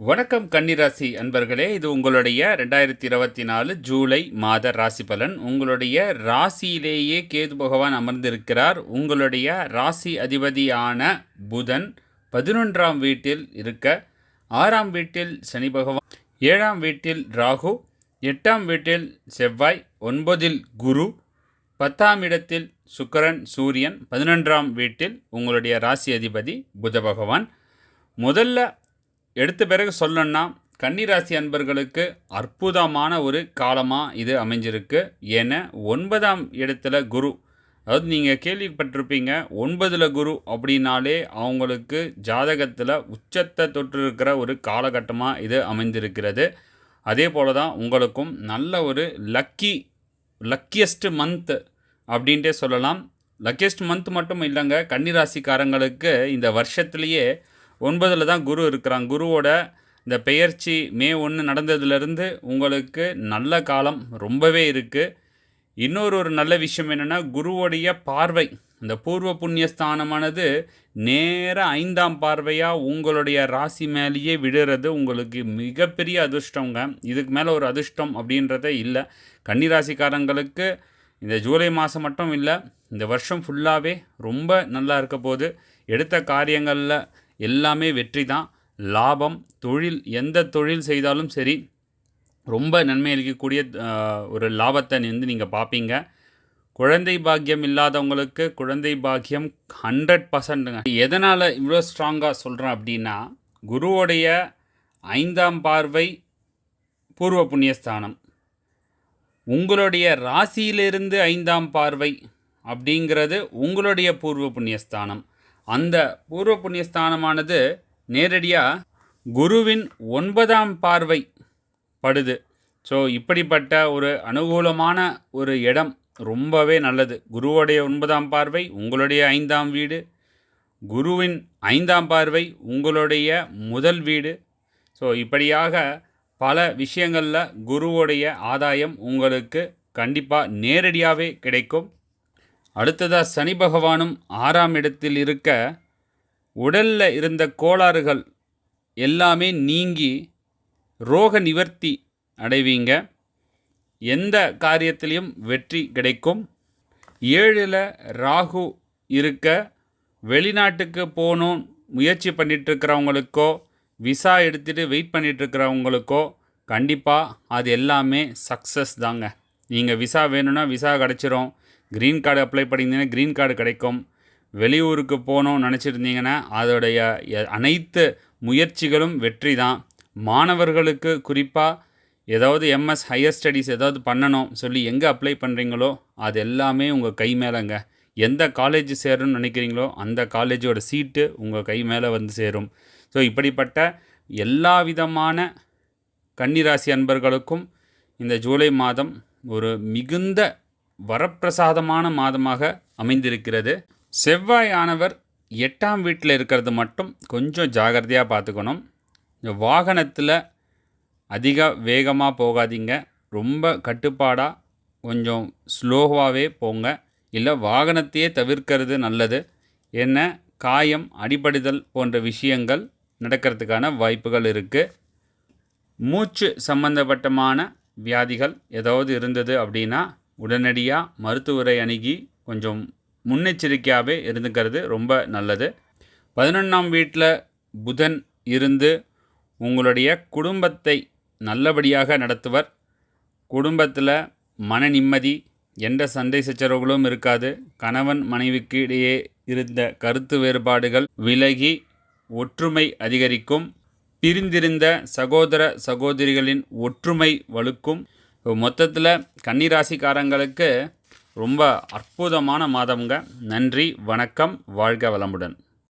வணக்கம் கன்னிராசி அன்பர்களே இது உங்களுடைய ரெண்டாயிரத்தி இருபத்தி நாலு ஜூலை மாத ராசி பலன் உங்களுடைய ராசியிலேயே கேது பகவான் அமர்ந்திருக்கிறார். உங்களுடைய ராசி அதிபதியான புதன் பதினொன்றாம் வீட்டில் இருக்க ஆறாம் வீட்டில் சனி பகவான் ஏழாம் வீட்டில் ராகு எட்டாம் வீட்டில் செவ்வாய் ஒன்பதில் குரு பத்தாம் இடத்தில் சுக்கரன் சூரியன் பதினொன்றாம் வீட்டில் உங்களுடைய ராசி அதிபதி புத பகவான். முதல்ல எடுத்த பிறகு சொல்லணும்னா கன்னிராசி அன்பர்களுக்கு அற்புதமான ஒரு காலமாக இது அமைஞ்சிருக்கு. ஏன்னா ஒன்பதாம் இடத்துல குரு. அதாவது நீங்கள் கேள்விப்பட்டிருப்பீங்க ஒன்பதில் குரு அப்படின்னாலே அவங்களுக்கு ஜாதகத்தில் உச்சத்தை தொற்றிருக்கிற ஒரு காலகட்டமாக இது அமைந்திருக்கிறது. அதே போல தான் உங்களுக்கும் நல்ல ஒரு லக்கி லக்கியஸ்ட் மந்த் அப்படின்ட்டே சொல்லலாம். லக்கியஸ்ட் மந்த் மட்டும் இல்லைங்க கன்னிராசிக்காரங்களுக்கு இந்த வருஷத்துலேயே ஒன்பதில் தான் குரு இருக்கிறாங்க குருவோட இந்த பெயர்ச்சி மே ஒன்று நடந்ததுலேருந்து உங்களுக்கு நல்ல காலம் ரொம்பவே இருக்குது இன்னொரு ஒரு நல்ல விஷயம் என்னென்னா குருவோடைய பார்வை இந்த பூர்வ புண்ணியஸ்தானமானது நேராக நேர ஐந்தாம் பார்வையாக உங்களுடைய ராசி மேலேயே விடுறது உங்களுக்கு மிகப்பெரிய அதிர்ஷ்டங்க. இதுக்கு மேலே ஒரு அதிர்ஷ்டம் அப்படின்றதே இல்லை. கன்னிராசிக்காரங்களுக்கு இந்த ஜூலை மாதம் மட்டும் இல்லை இந்த வருஷம் ஃபுல்லாகவே ரொம்ப நல்லா இருக்க போது எடுத்த காரியங்களில் எல்லாமே வெற்றி தான். லாபம் தொழில் எந்த தொழில் செய்தாலும் சரி ரொம்ப நன்மை அளிக்கக்கூடிய ஒரு லாபத்தை வந்து நீங்கள் பார்ப்பீங்க குழந்தை பாக்கியம் இல்லாதவங்களுக்கு குழந்தை பாக்கியம் ஹண்ட்ரட் பர்சன்ட்டுங்க எதனால் இவ்வளோ ஸ்ட்ராங்காக சொல்கிறேன் அப்படின்னா குருவோடைய ஐந்தாம் பார்வை பூர்வ புண்ணியஸ்தானம். உங்களுடைய ராசியிலிருந்து ஐந்தாம் பார்வை அப்படிங்கிறது உங்களுடைய பூர்வ புண்ணியஸ்தானம். அந்த பூர்வ புண்ணியஸ்தானமானது நேரடியாக குருவின் ஒன்பதாம் பார்வை படுது. ஸோ இப்படிப்பட்ட ஒரு அனுகூலமான ஒரு இடம் ரொம்பவே நல்லது. குருவோடைய ஒன்பதாம் பார்வை உங்களுடைய ஐந்தாம் வீடு. குருவின் ஐந்தாம் பார்வை உங்களுடைய முதல் வீடு. ஸோ இப்படியாக பல விஷயங்களில் குருவுடைய ஆதாயம் உங்களுக்கு கண்டிப்பாக நேரடியாகவே கிடைக்கும். அடுத்ததாக சனி பகவானும் ஆறாம் இடத்தில் இருக்க உடலில் இருந்த கோளாறுகள் எல்லாமே நீங்கி ரோக நிவர்த்தி அடைவீங்க. எந்த காரியத்திலையும் வெற்றி கிடைக்கும். ஏழில் ராகு இருக்க வெளிநாட்டுக்கு போகணும் முயற்சி பண்ணிகிட்ருக்கிறவங்களுக்கோ விசா எடுத்துகிட்டு வெயிட் பண்ணிகிட்ருக்கிறவங்களுக்கோ கண்டிப்பாக அது எல்லாமே சக்ஸஸ் தாங்க. நீங்கள் விசா வேணும்னா விசா கிடச்சிரும். க்ரீன் கார்டு அப்ளை பண்ணியிருந்தீங்கன்னா க்ரீன் கார்டு கிடைக்கும். வெளியூருக்கு போகணும்னு நினச்சிருந்தீங்கன்னா அதோடைய அனைத்து முயற்சிகளும் வெற்றி தான் மாணவர்களுக்கு குறிப்பாக ஏதாவது எம்எஸ் ஹையர் ஸ்டடீஸ் ஏதாவது பண்ணணும் சொல்லி எங்கே அப்ளை பண்ணுறீங்களோ அது எல்லாமே உங்கள் கை மேலேங்க. எந்த காலேஜ் சேரணும்னு நினைக்கிறீங்களோ அந்த காலேஜோட சீட்டு உங்கள் கை மேலே வந்து சேரும். ஸோ இப்படிப்பட்ட எல்லா விதமான கன்னிராசி அன்பர்களுக்கும் இந்த ஜூலை மாதம் ஒரு மிகுந்த வரப்பிரசாதமான மாதமாக அமைந்திருக்கிறது. செவ்வாய் ஆனவர் எட்டாம் வீட்டில் இருக்கிறது மட்டும் கொஞ்சம் ஜாகிரதையாக பார்த்துக்கணும். இந்த வாகனத்தில் அதிக வேகமாக போகாதீங்க. ரொம்ப கட்டுப்பாடாக கொஞ்சம் ஸ்லோவாகவே போங்க. இல்லை வாகனத்தையே தவிர்க்கிறது நல்லது. என்ன? காயம் அடிபடுதல் போன்ற விஷயங்கள் நடக்கிறதுக்கான வாய்ப்புகள் இருக்குது மூச்சு சம்பந்தப்பட்டமான வியாதிகள் ஏதாவது இருந்தது அப்படின்னா உடனடியாக மருத்துவரை அணுகி கொஞ்சம் முன்னெச்சரிக்கையாகவே இருந்துக்கிறது ரொம்ப நல்லது. பதினொன்றாம் வீட்டில் புதன் இருந்து உங்களுடைய குடும்பத்தை நல்லபடியாக நடத்துவர். குடும்பத்தில் மன நிம்மதி எந்த சண்டை சச்சரவுகளும் இருக்காது. கணவன் மனைவிக்கு இடையே இருந்த கருத்து வேறுபாடுகள் விலகி ஒற்றுமை அதிகரிக்கும். பிரிந்திருந்த சகோதர சகோதரிகளின் ஒற்றுமை வலுக்கும் மொத்தத்தில் கன்னிராசிக்காரங்களுக்கு ரொம்ப அற்புதமான மாதம்ங்க. நன்றி வணக்கம் வாழ்க வளமுடன்.